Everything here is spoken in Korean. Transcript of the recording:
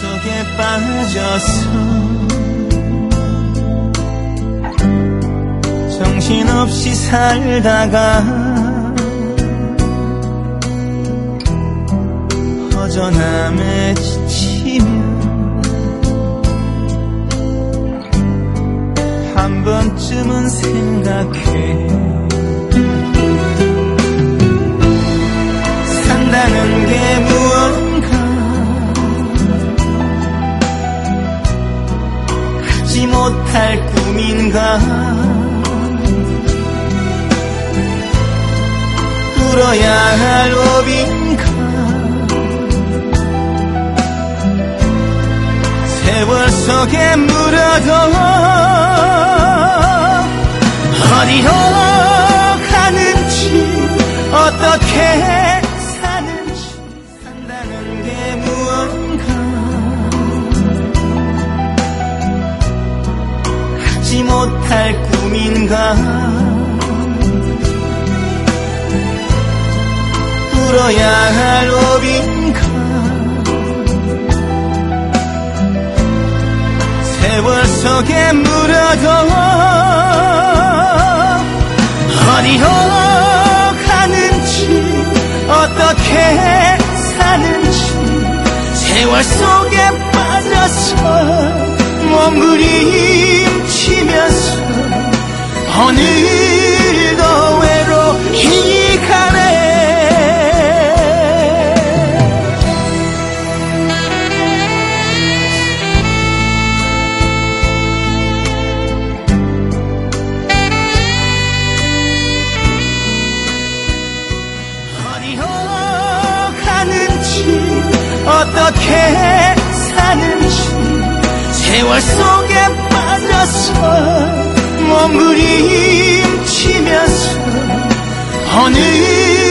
속에 빠져서 정신없이 살다가 허전함에 지치면 한 번쯤은 생각 못할 꿈인가? 울어야 할 업인가? 세월 속에 물어도 어디로 가는지 어떻게 못할 꿈인가? 울어야 할 업인가? 세월 속에 물어도 어디로 가는지 어떻게 사는지 세월 속에 빠져서 몸부림 가는지 어떻게 사는지 세월 속에 빠져서 몸부림치면서 오늘